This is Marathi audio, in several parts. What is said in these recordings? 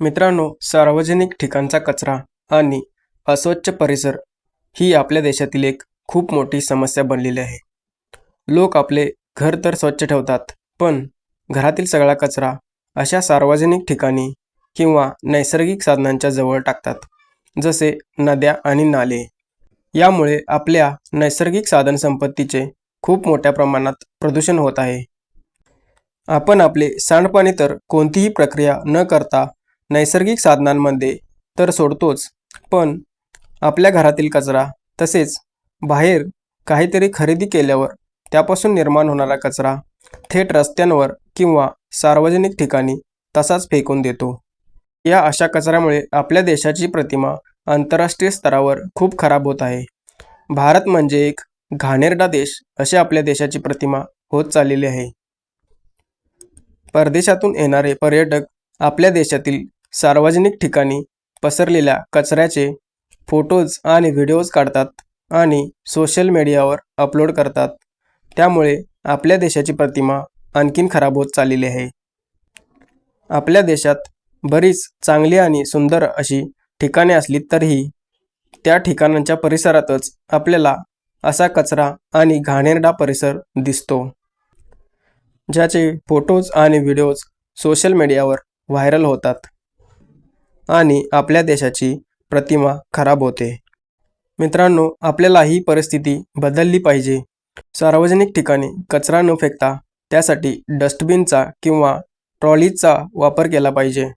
मित्रांनो सार्वजनिक ठिकाणचा कचरा आणि अस्वच्छ परिसर ही आपल्या देशातील एक खूप मोठी समस्या बनलेली आहे. लोक आपले घर तर स्वच्छ ठेवतात पण घरातील सगळा कचरा अशा सार्वजनिक ठिकाणी किंवा नैसर्गिक साधनांच्या जवळ टाकतात जसे नद्या आणि नाले. यामुळे आपल्या नैसर्गिक साधनसंपत्तीचे खूप मोठ्या प्रमाणात प्रदूषण होत आहे. आपण आपले सांडपाणी तर कोणतीही प्रक्रिया न करता नैसर्गिक साधनांमध्ये तर सोडतोच. पण आपल्या घरातील कचरा तसेच बाहेर काहीतरी खरेदी केल्यावर त्यापासून निर्माण होणारा कचरा थेट रस्त्यांवर किंवा सार्वजनिक ठिकाणी तसाच फेकून देतो. या अशा कचऱ्यामुळे आपल्या देशाची प्रतिमा आंतरराष्ट्रीय स्तरावर खूप खराब होत आहे. भारत म्हणजे एक घाणेरडा देश अशी आपल्या देशाची प्रतिमा होत चाललेली आहे. परदेशातून येणारे पर्यटक आपल्या देशातील सार्वजनिक ठिकाणी पसरलेल्या कचऱ्याचे फोटोज आणि व्हिडिओज काढतात आणि सोशल मीडियावर अपलोड करतात. त्यामुळे आपल्या देशाची प्रतिमा आणखीन खराब होत चाललेली आहे. आपल्या देशात बरीच चांगली आणि सुंदर अशी ठिकाणे असली तरीही त्या ठिकाणांच्या परिसरातच आपल्याला असा कचरा आणि घाणेरडा परिसर दिसतो. ज्याचे फोटोज आणि व्हिडिओज सोशल मीडियावर व्हायरल होतात. आणि आपल्या देशाची प्रतिमा खराब होते. मित्रांनो आपल्याला ही परिस्थिती बदलली पाहिजे. सार्वजनिक ठिकाणी कचरा न फेकता त्यासाठी डस्टबिनचा किंवा ट्रॉलीचा वापर केला पाहिजे.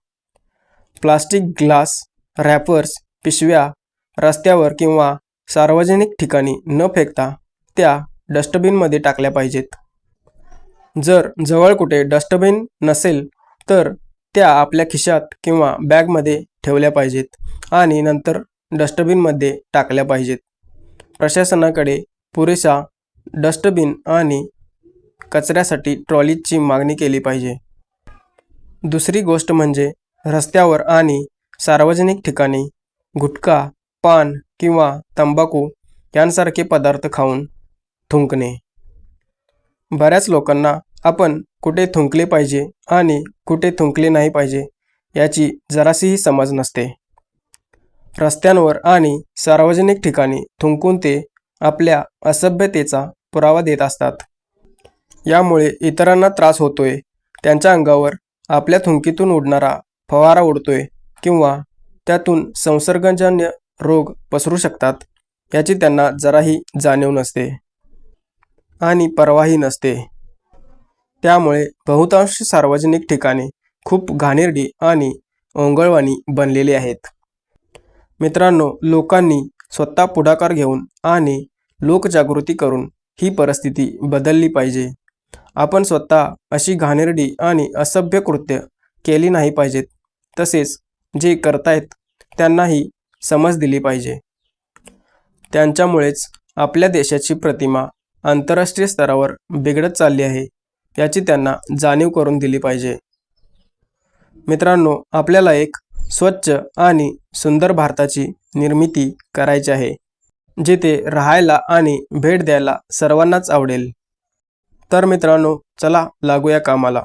प्लास्टिक ग्लास रॅपर्स पिशव्या रस्त्यावर किंवा सार्वजनिक ठिकाणी न फेकता त्या डस्टबिनमध्ये टाकल्या पाहिजेत. जर जवळ कुठे डस्टबिन नसेल तर त्या आपल्या खिशात किंवा बॅगमध्ये ठेवल्या पाहिजेत आणि नंतर डस्टबिनमध्ये टाकल्या पाहिजेत. प्रशासनाकडे पुरेसा डस्टबिन आणि कचऱ्यासाठी ट्रॉलीची मागणी केली पाहिजे. दुसरी गोष्ट म्हणजे रस्त्यावर आणि सार्वजनिक ठिकाणी गुटखा पान किंवा तंबाखू यांसारखे पदार्थ खाऊन थुंकणे. बऱ्याच लोकांना आपण कुठे थुंकले पाहिजे आणि कुठे थुंकले नाही पाहिजे याची जराशीही समज नसते. रस्त्यांवर आणि सार्वजनिक ठिकाणी थुंकून ते आपल्या असभ्यतेचा पुरावा देत असतात. यामुळे इतरांना त्रास होतोय. त्यांच्या अंगावर आपल्या थुंकीतून उडणारा फवारा उडतोय किंवा त्यातून संसर्गजन्य रोग पसरू शकतात याची त्यांना जराही जाणीव नसते आणि परवाही नसते. त्यामुळे बहुतांश सार्वजनिक ठिकाणे खूप घाणेरडी आणि ओंगळवाणी बनलेली आहेत. मित्रांनो लोकांनी स्वतः पुढाकार घेऊन आणि लोकजागृती करून ही परिस्थिती बदलली पाहिजे. आपण स्वतः अशी घाणेरडी आणि असभ्य कृत्य केली नाही पाहिजेत. तसेच जे करतायत त्यांनाही समज दिली पाहिजे. त्यांच्यामुळेच आपल्या देशाची प्रतिमा आंतरराष्ट्रीय स्तरावर बिघडत चालली आहे. याची त्यांना जाणीव करून दिली पाहिजे. मित्रांनो आपल्याला एक स्वच्छ आणि सुंदर भारताची निर्मिती करायची आहे जिथे राहायला आणि भेट द्यायला सर्वांनाच आवडेल. तर मित्रांनो चला लागूया कामाला.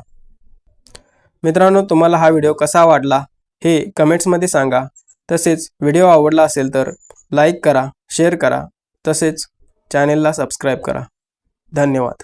मित्रांनो तुम्हाला हा व्हिडिओ कसा वाटला हे कमेंट्समध्ये सांगा. तसेच व्हिडिओ आवडला असेल तर लाईक करा शेअर करा. तसेच चॅनेलला सबस्क्राईब करा. धन्यवाद.